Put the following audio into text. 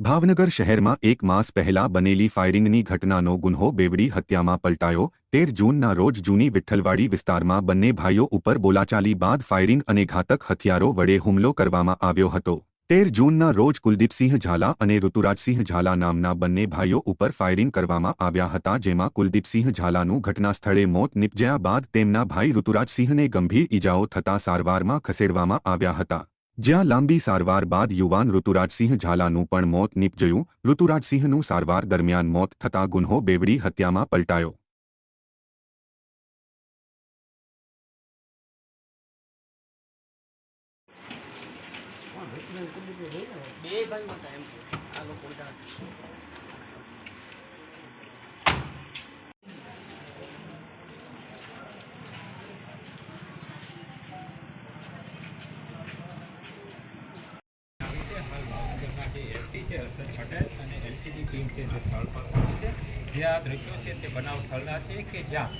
ભાવનગર શહેરમાં એક માસ પહેલા બનેલી ફાયરિંગની ઘટનાનો ગુન્હો બેવડી હત્યામાં પલટાયો. તેર જૂનના રોજ જૂની વિઠ્ઠલવાડી વિસ્તારમાં બંને ભાઈઓ ઉપર બોલાચાલી બાદ ફાયરિંગ અને ઘાતક હથિયારો વડે હુમલો કરવામાં આવ્યો હતો. તેર જૂનના રોજ કુલદીપસિંહ ઝાલા અને ઋતુરાજસિંહ ઝાલા નામના બંને ભાઈઓ ઉપર ફાયરિંગ કરવામાં આવ્યા હતા, જેમાં કુલદીપસિંહ ઝાલાનું ઘટનાસ્થળે મોત નિપજ્યા બાદ તેમના ભાઈ ઋતુરાજસિંહને ગંભીર ઈજાઓ થતા સારવારમાં ખસેડવામાં આવ્યા હતા. જ્યાં લાંબી સારવાર બાદ યુવાન ઋતુરાજસિંહ ઝાલાનું પણ મોત નીપજ્યું. ઋતુરાજસિંહનું સારવાર દરમિયાન મોત થતા ગુન્હો બેવડી હત્યામાં પલટાયો. બે ભાઈ મોટા એમ છે આ લોકો છે હર્ષદ પટેલ અને એલસીડી ટીમ છે જે સ્થળ પર પહોંચી છે. જે આ દ્રશ્યો છે તે બનાવ સ્થળના છે કે જ્યાં?